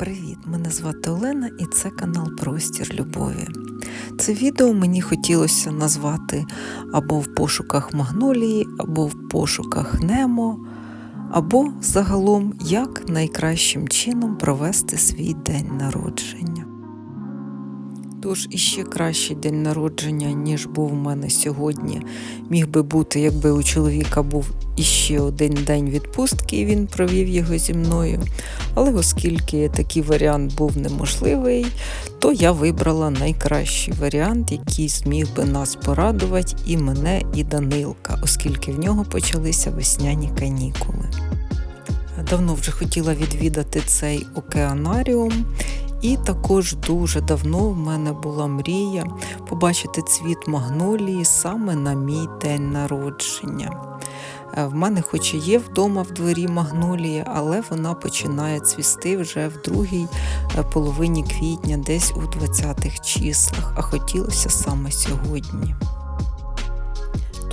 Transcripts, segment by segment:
Привіт! Мене звати Олена і це канал Простір Любові. Це відео мені хотілося назвати або в пошуках Магнолії, або в пошуках Немо, або загалом як найкращим чином провести свій день народження. Тож іще кращий день народження, ніж був у мене сьогодні, міг би бути, якби у чоловіка був іще один день відпустки, і він провів його зі мною. Але оскільки такий варіант був неможливий, то я вибрала найкращий варіант, який зміг би нас порадувати і мене, і Данилка, оскільки в нього почалися весняні канікули. Давно вже хотіла відвідати цей океанаріум. І також дуже давно в мене була мрія побачити цвіт магнолії саме на мій день народження. Е, в мене, хоч і є вдома в дворі магнолія, але вона починає цвісти вже в другій е, половині квітня, десь у 20-х числах, а хотілося саме сьогодні.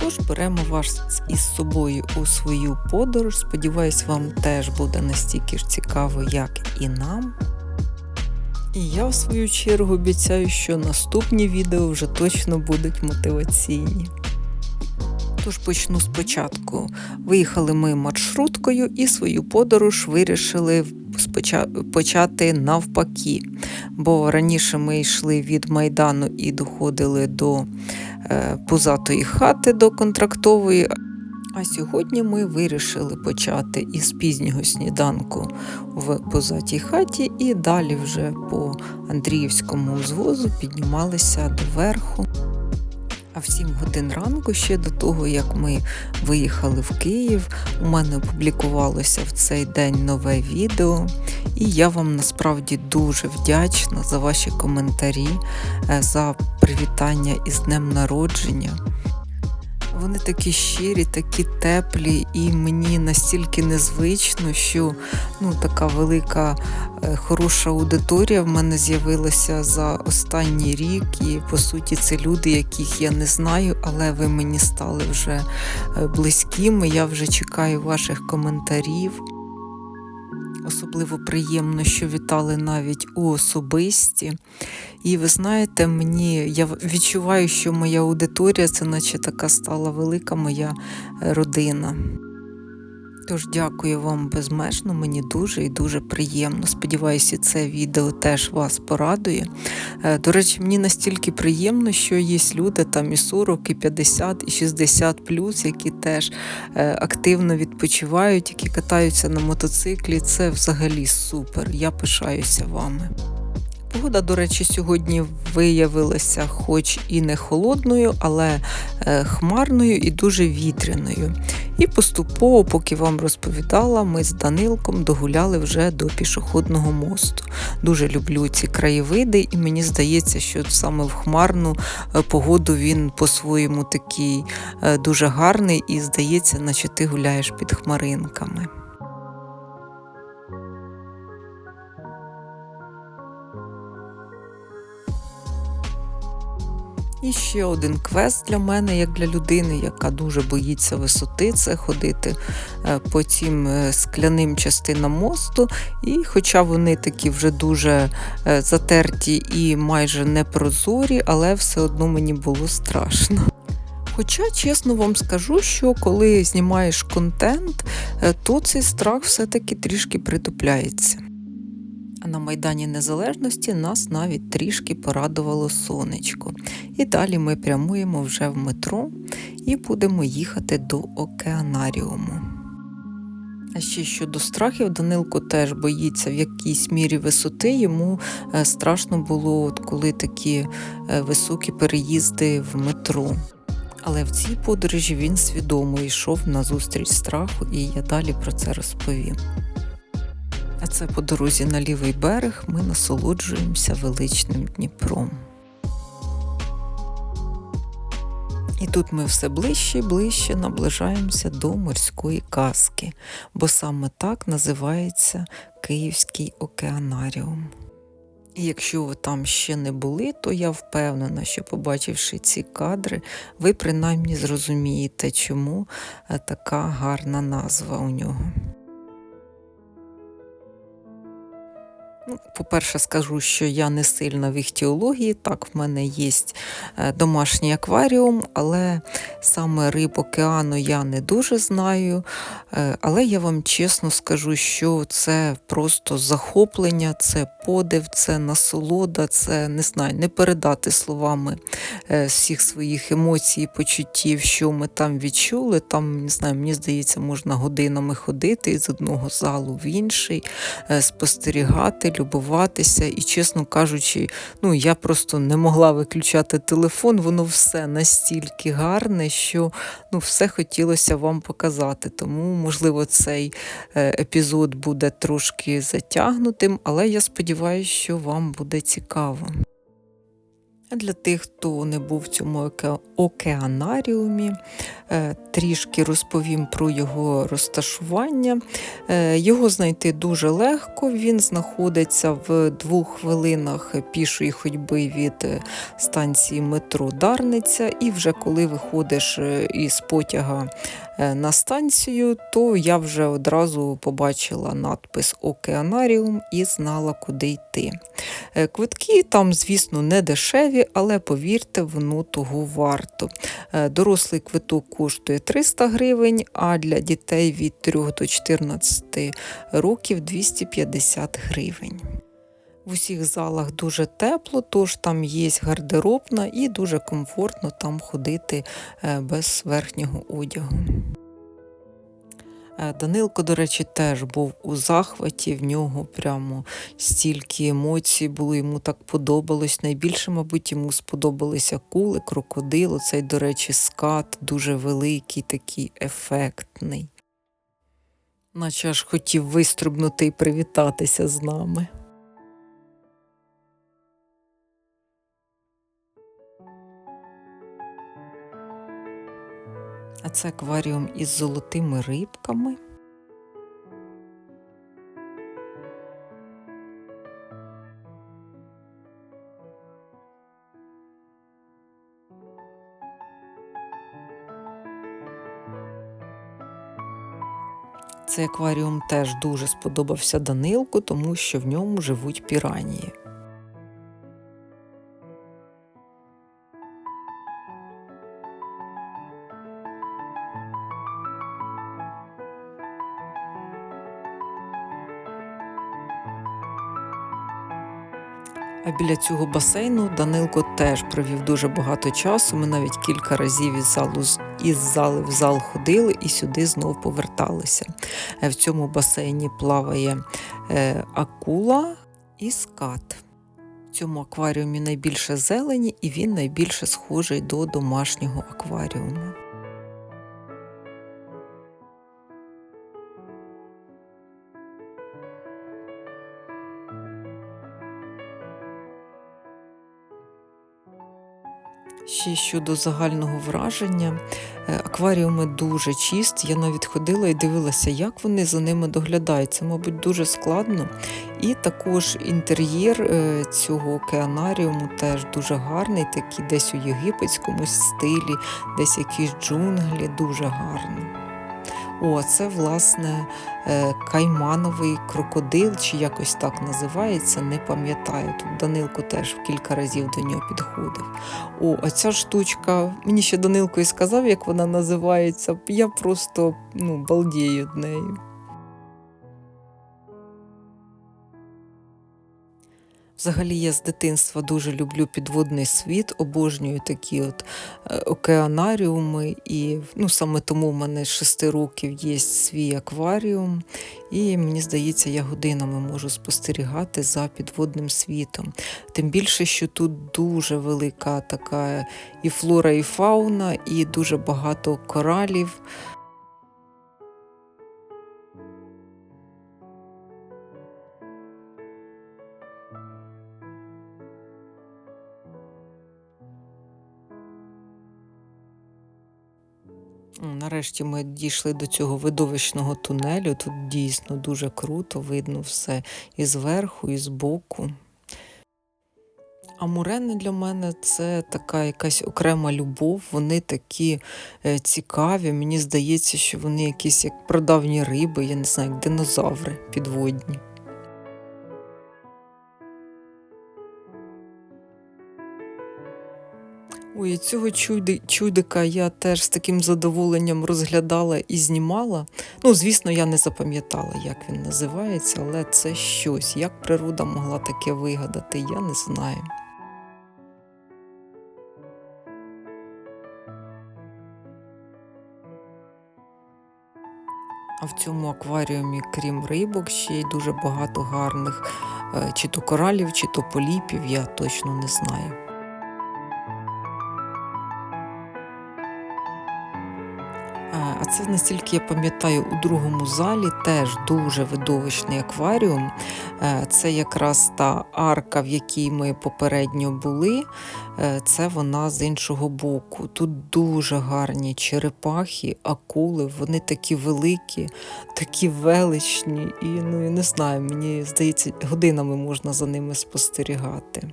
Тож беремо вас із собою у свою подорож. Сподіваюсь, вам теж буде настільки ж цікаво, як і нам. І я, в свою чергу, обіцяю, що наступні відео вже точно будуть мотиваційні. Тож почну спочатку. Виїхали ми маршруткою і свою подорож вирішили почати навпаки. Бо раніше ми йшли від Майдану і доходили до е, пузатої хати до контрактової. А сьогодні ми вирішили почати із пізнього сніданку в позатій хаті і далі вже по Андріївському узвозу піднімалися доверху. А в 7 годин ранку, ще до того, як ми виїхали в Київ, у мене опублікувалося в цей день нове відео. І я вам насправді дуже вдячна за ваші коментарі, е, за привітання із Днем Народження. Вони такі щирі, такі теплі, і мені настільки незвично, що ну, така велика, е, хороша аудиторія в мене з'явилася за останній рік. І по суті, це люди, яких я не знаю, але ви мені стали вже е, близькими. Я вже чекаю ваших коментарів. Особливо приємно, що вітали навіть у особисті. І ви знаєте, мені я відчуваю, що моя аудиторія це наче така стала велика моя е, родина. Тож дякую вам безмежно, мені дуже і дуже приємно. Сподіваюся, це відео теж вас порадує. Е, до речі, мені настільки приємно, що є люди там і 40, і 50, і 60 плюс, які теж е, активно відпочивають, які катаються на мотоциклі. Це взагалі супер. Я пишаюся вами. Погода, до речі, сьогодні виявилася, хоч і не холодною, але е, хмарною і дуже вітряною. І поступово, поки вам розповідала, ми з Данилком догуляли вже до пішохідного мосту. Дуже люблю ці краєвиди, і мені здається, що саме в хмарну е, погоду він по-своєму такий е, дуже гарний і здається, наче ти гуляєш під хмаринками. І ще один квест для мене, як для людини, яка дуже боїться висоти, це ходити е, по цим е, скляним частинам мосту. І хоча вони такі вже дуже е, затерті і майже непрозорі, але все одно мені було страшно. Хоча, чесно вам скажу, що коли знімаєш контент, то цей страх все-таки трішки притупляється. А на Майдані Незалежності нас навіть трішки порадувало сонечко. І далі ми прямуємо вже в метро і будемо їхати до океанаріуму. А ще щодо страхів, Данилко теж боїться в якійсь мірі висоти. Йому е, страшно було, от коли такі е, високі переїзди в метро. Але в цій подорожі він свідомо йшов на зустріч страху, і я далі про це розповім. А це по дорозі на лівий берег ми насолоджуємося величним Дніпром. І тут ми все ближче і ближче наближаємося до морської казки, бо саме так називається Київський океанаріум. І якщо ви там ще не були, то я впевнена, що побачивши ці кадри, ви принаймні зрозумієте, чому е, така гарна назва у нього. По-перше, скажу, що я не сильна в іхтіології. Так, в мене є е, домашній акваріум, але саме риб океану я не дуже знаю. Е, але я вам чесно скажу, що це просто захоплення, це подив, це насолода, це не знаю, не передати словами е, всіх своїх емоцій і почуттів, що ми там відчули. Там, не знаю, мені здається, можна годинами ходити з одного залу в інший, спостерігати любуватися. І, чесно кажучи, ну я просто не могла виключати телефон, воно все настільки гарне, що ну, все хотілося вам показати. Тому, можливо, цей е, епізод буде трошки затягнутим, але я сподіваюся, що вам буде цікаво. Для тих, хто не був в цьому океанаріумі, е, трішки розповім про його розташування. Е, його знайти дуже легко, він знаходиться в двох хвилинах пішої ходьби від е, станції метро Дарниця, і вже коли виходиш із потяга на станцію, то я вже одразу побачила надпис Океанаріум і знала, куди йти. Квитки там, звісно, не дешеві дешеві, але повірте, воно того варто. Е, дорослий квиток коштує 300 гривень, а для дітей від 3 до 14 років 250 гривень. В усіх залах дуже тепло, тож там є гардеробна і дуже комфортно там ходити е, без верхнього одягу. Е, Данилко, до речі, теж був у захваті, в нього прямо стільки емоцій було, йому так подобалось. Найбільше, мабуть, йому сподобалися кули, крокодил, оцей, до речі, скат дуже великий, такий ефектний. Наче аж хотів вистрибнути і привітатися з нами. А це акваріум із золотими рибками. Цей акваріум теж дуже сподобався Данилку, тому що в ньому живуть піранії. А біля цього басейну Данилко теж провів дуже багато часу. Ми навіть кілька разів із залу із зали в зал ходили і сюди знов поверталися. Е, в цьому басейні плаває е, акула і скат. В цьому акваріумі найбільше зелені, і він найбільше схожий до домашнього акваріуму. Ще щодо загального враження, е, акваріуми дуже чисті. Я навіть ходила і дивилася, як вони за ними доглядають. Це, мабуть, дуже складно. І також інтер'єр е, цього океанаріуму теж дуже гарний, такий десь у єгипетському стилі, десь якісь джунглі, дуже гарний. О, це, власне, е, каймановий крокодил, чи якось так називається, не пам'ятаю. Тут Данилко теж кілька разів до нього підходив. О, а ця штучка, мені ще Данилко і сказав, як вона називається. Я просто ну, балдію нею. Взагалі, я з дитинства дуже люблю підводний світ, обожнюю такі от е, океанаріуми. І ну, саме тому в мене з 6 років є свій акваріум, і мені здається, я годинами можу спостерігати за підводним світом. Тим більше, що тут дуже велика така і флора, і фауна, і дуже багато коралів. Нарешті ми дійшли до цього видовищного тунелю. Тут дійсно дуже круто, видно все і зверху, і збоку. А мурени для мене це така якась окрема любов. Вони такі е, цікаві. Мені здається, що вони якісь як прадавні риби, я не знаю, як динозаври підводні. Ой, цього чуди- чудика я теж з таким задоволенням розглядала і знімала. Ну, звісно, я не запам'ятала, як він називається, але це щось. Як природа могла таке вигадати, я не знаю. А в цьому акваріумі, крім рибок, ще й дуже багато гарних е, чи то коралів, чи то поліпів, я точно не знаю. Це настільки я пам'ятаю, у другому залі теж дуже видовищний акваріум. Е, Це якраз та арка, в якій ми попередньо були. Е, Це вона з іншого боку. Тут дуже гарні черепахи, акули, вони такі великі, такі величні, і ну я не знаю, мені здається, годинами можна за ними спостерігати.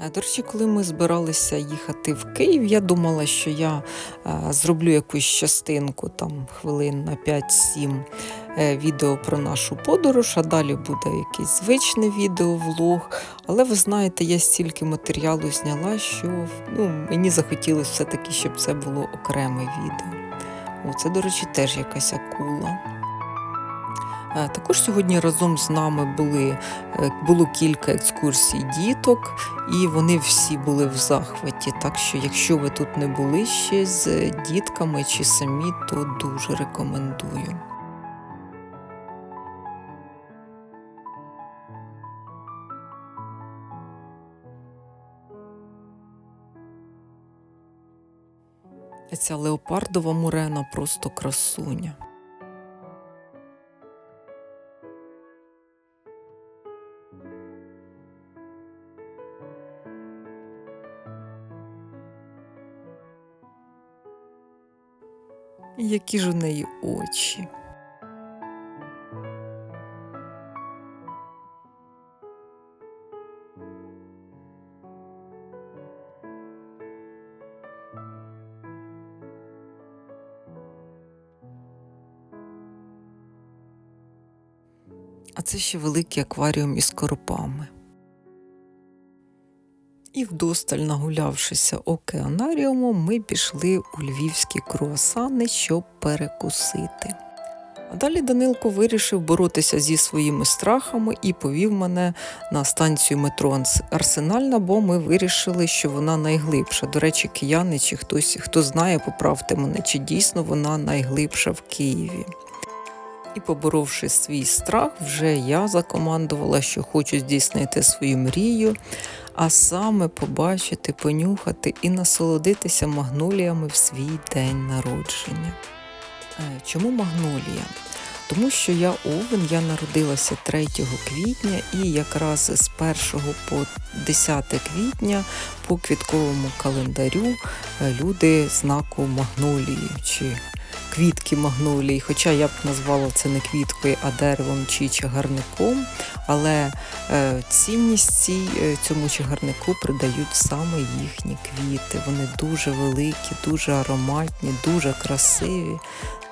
Е, До речі, коли ми збиралися їхати в Київ, я думала, що я е, зроблю якусь частинку, там хвилин на 5-7 е, відео про нашу подорож, а далі буде якесь звичне відео, влог. Але ви знаєте, я стільки матеріалу зняла, що ну, мені захотілося все-таки, щоб це було окреме відео. О, це, до речі, теж якась акула. Е, Також сьогодні разом з нами були, е, було кілька екскурсій діток, і вони всі були в захваті. Так що, якщо ви тут не були ще з дітками чи самі, то дуже рекомендую. Ця леопардова мурена просто красуня. Які ж у неї очі. А це ще великий акваріум із коропами. І вдосталь нагулявшися океанаріумом, ми пішли у львівські круасани, щоб перекусити. А далі Данилко вирішив боротися зі своїми страхами і повів мене на станцію метро Арсенальна, бо ми вирішили, що вона найглибша. До речі, кияни чи хтось, хто знає, поправте мене, чи дійсно вона найглибша в Києві. І, поборовши свій страх, вже я закомандувала, що хочу здійснити свою мрію, а саме побачити, понюхати і насолодитися магноліями в свій день народження. Е, Чому магнолія? Тому що я овен, я народилася 3 квітня, і якраз з 1 по 10 квітня по квітковому календарю е, люди знаку магнолії чи квітки магнолії. Хоча я б назвала це не квіткою, а деревом чи чагарником. Але е, цінність е, цьому чагарнику придають саме їхні квіти. Вони дуже великі, дуже ароматні, дуже красиві.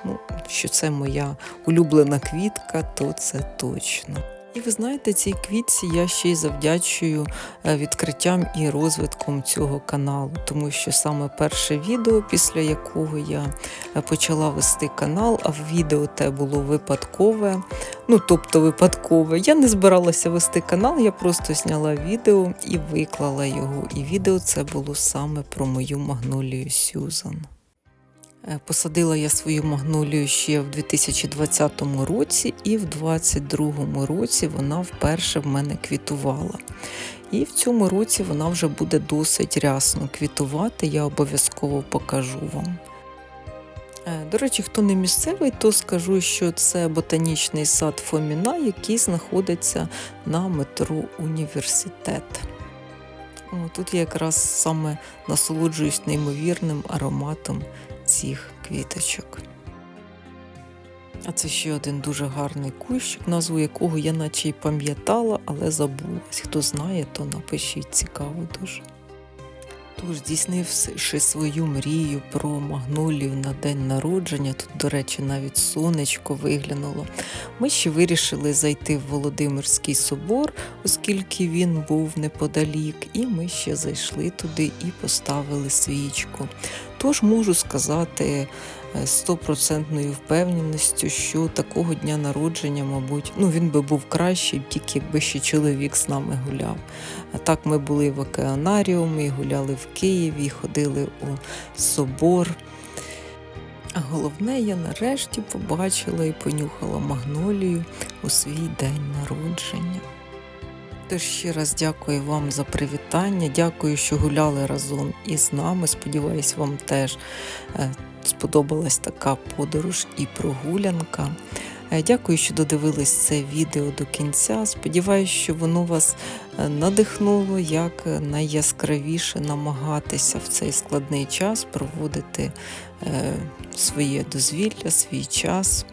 Ну, що це моя улюблена квітка, то це точно. І ви знаєте, цій квітці я ще й завдячую е, відкриттям і розвитком цього каналу, тому що саме перше відео, після якого я е, почала вести канал, а в відео те було випадкове. Ну, тобто випадкове. Я не збиралася вести канал, я просто зняла відео і виклала його. І відео це було саме про мою магнолію Сюзан. Е, Посадила я свою магнолію ще в 2020 році, і в 2022 році вона вперше в мене квітувала. І в цьому році вона вже буде досить рясно квітувати, я обов'язково покажу вам. Е, До речі, хто не місцевий, то скажу, що це ботанічний сад Фоміна, який знаходиться на метро Університет. О, Тут я якраз саме насолоджуюсь неймовірним ароматом цих квіточок. А це ще один дуже гарний кущик, назву якого я наче й пам'ятала, але забулась. Хто знає, то напишіть цікаво дуже. Тож, здійснивши свою мрію про магнолів на день народження, тут, до речі, навіть сонечко виглянуло. Ми ще вирішили зайти в Володимирський собор, оскільки він був неподалік, і ми ще зайшли туди і поставили свічку. Тож можу сказати стопроцентною впевненістю, що такого дня народження, мабуть, ну він би був кращий, тільки якби ще чоловік з нами гуляв. А так ми були в океанаріумі, гуляли в Києві, ходили у собор. А головне, я нарешті побачила і понюхала магнолію у свій день народження. Тож ще раз дякую вам за привітання. Дякую, що гуляли разом із нами. Сподіваюсь, вам теж е, сподобалась така подорож і прогулянка. Е, Дякую, що додивились це відео до кінця. Сподіваюсь, що воно вас е, надихнуло як найяскравіше намагатися в цей складний час проводити е, своє дозвілля, свій час.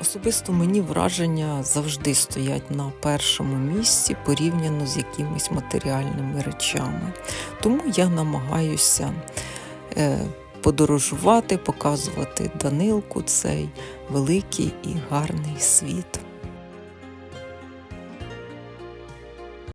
Особисто мені враження завжди стоять на першому місці порівняно з якимись матеріальними речами. Тому я намагаюся е, подорожувати, показувати Данилку цей великий і гарний світ.